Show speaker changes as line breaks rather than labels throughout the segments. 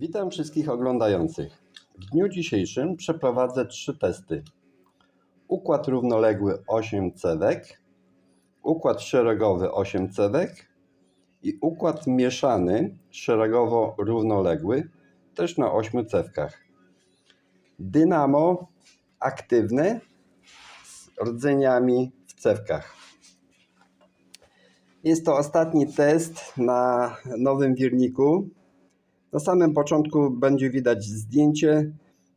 Witam wszystkich oglądających. W dniu dzisiejszym przeprowadzę trzy testy. Układ równoległy 8 cewek, układ szeregowy 8 cewek i układ mieszany szeregowo-równoległy też na 8 cewkach. Dynamo aktywne z rdzeniami w cewkach. Jest to ostatni test na nowym wirniku. Na samym początku będzie widać zdjęcie,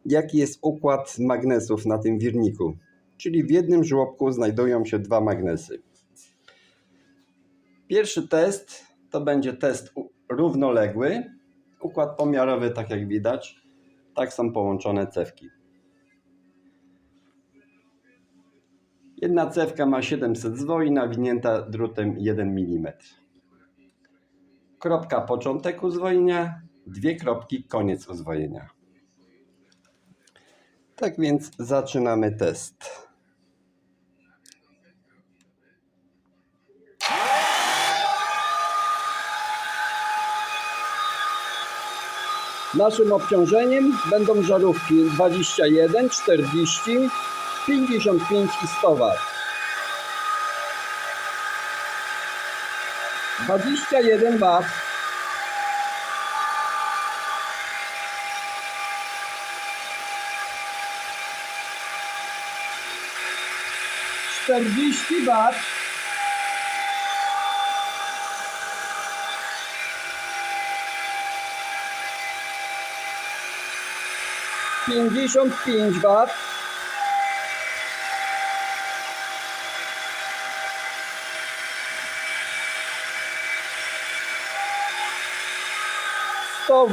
jaki jest układ magnesów na tym wirniku. Czyli w jednym żłobku znajdują się dwa magnesy. Pierwszy test to będzie test równoległy. Układ pomiarowy, tak jak widać, tak są połączone cewki. Jedna cewka ma 700 zwoi nawinięta drutem 1 mm. Kropka początek uzwojenia, dwie kropki koniec uzwojenia. Tak więc zaczynamy test. Naszym obciążeniem będą żarówki 21, 40, 55 i 100 W. 21 W. सर्विष्टि बात pięćdziesiąt pięć bat sto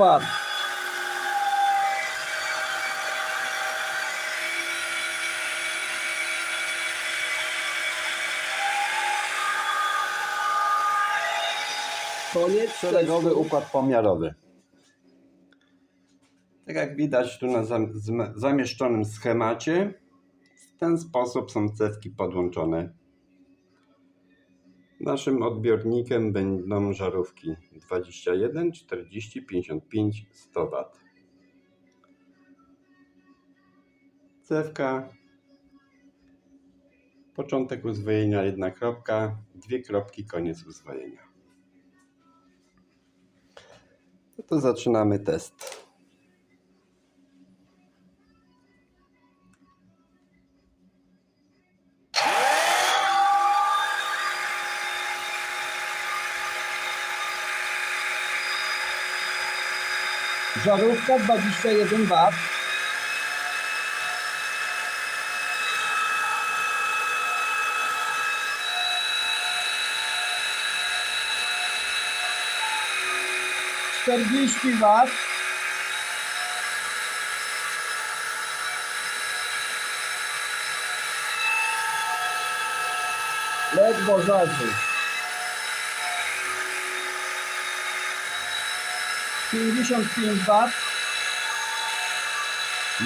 Koniec szeregowy układ pomiarowy. Tak jak widać tu na zamieszczonym schemacie, w ten sposób są cewki podłączone. Naszym odbiornikiem będą żarówki 21, 40, 55, 100 W. Cewka, początek uzwojenia jedna kropka, dwie kropki, koniec uzwojenia. No to zaczynamy test. Żarówka 21 W. Czterdzieści wat. Ledwo żarzy. 55 W.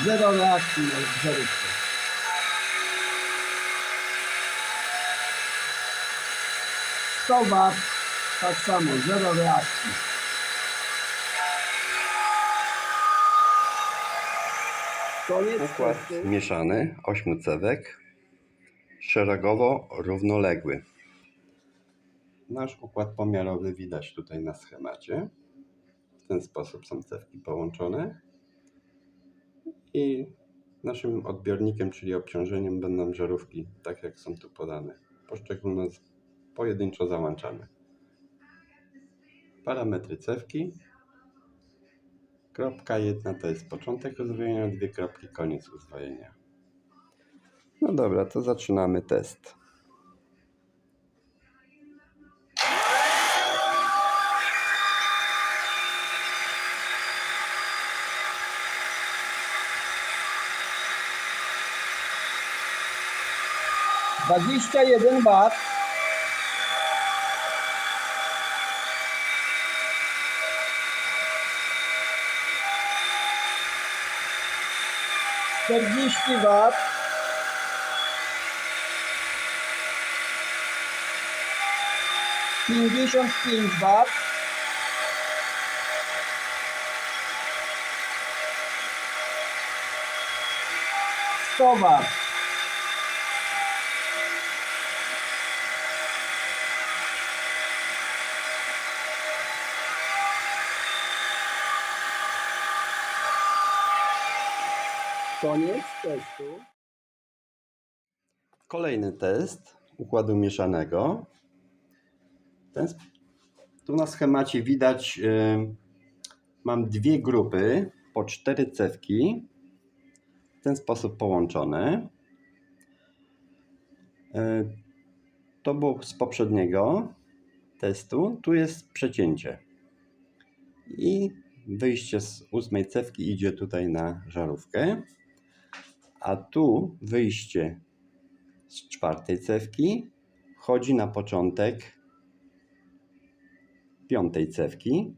Zero reakcji na. Sto W. Tak samo, zero reakcji. Koniec Układ
testy.
mieszany, 8 cewek, szeregowo równoległy. Nasz układ pomiarowy widać tutaj na schemacie. W ten sposób są cewki połączone. I naszym odbiornikiem, czyli obciążeniem będą żarówki, tak jak są tu podane. Poszczególne pojedynczo załączane. Parametry cewki. Kropka jedna to jest początek uzwojenia, dwie kropki koniec uzwojenia. No dobra, to zaczynamy test.
Dwadzieścia jeden wat. serviço privado. Conditions privat. Towar.
Koniec testu. Kolejny test układu mieszanego. Ten, tu na schemacie widać, y, mam dwie grupy po cztery cewki. W ten sposób połączone. Y, to było z poprzedniego testu. Tu jest przecięcie. I wyjście z ósmej cewki idzie tutaj na żarówkę. A tu wyjście z czwartej cewki wchodzi na początek piątej cewki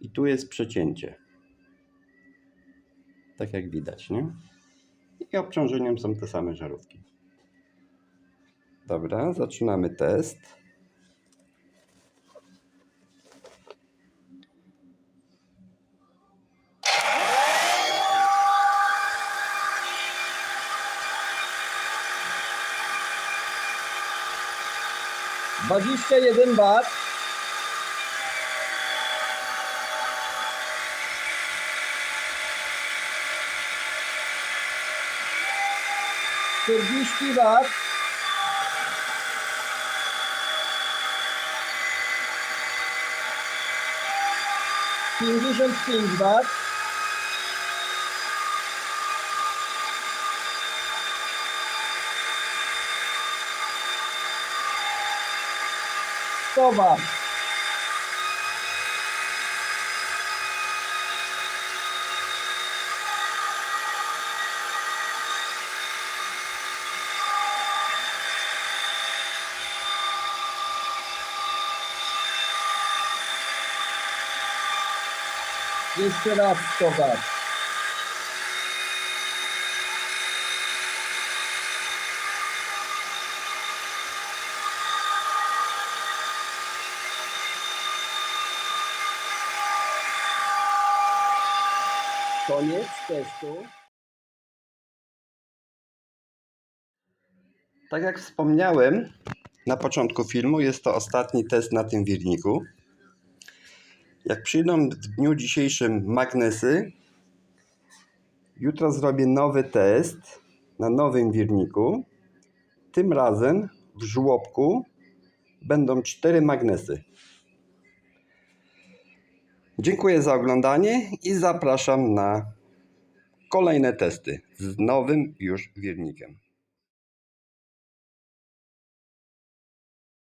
i tu jest przecięcie. Tak jak widać, nie? I obciążeniem są te same żarówki. Dobra, zaczynamy test.
बजिश के ये दिन बाद फिर की बात। English and स्पिंग बात। Wat. Jeszcze raz 100
Koniec testu. Tak jak wspomniałem na początku filmu, jest to ostatni test na tym wirniku. Jak przyjdą w dniu dzisiejszym magnesy, jutro zrobię nowy test na nowym wirniku. Tym razem w żłobku będą cztery magnesy. Dziękuję za oglądanie i zapraszam na kolejne testy z nowym już wirnikiem.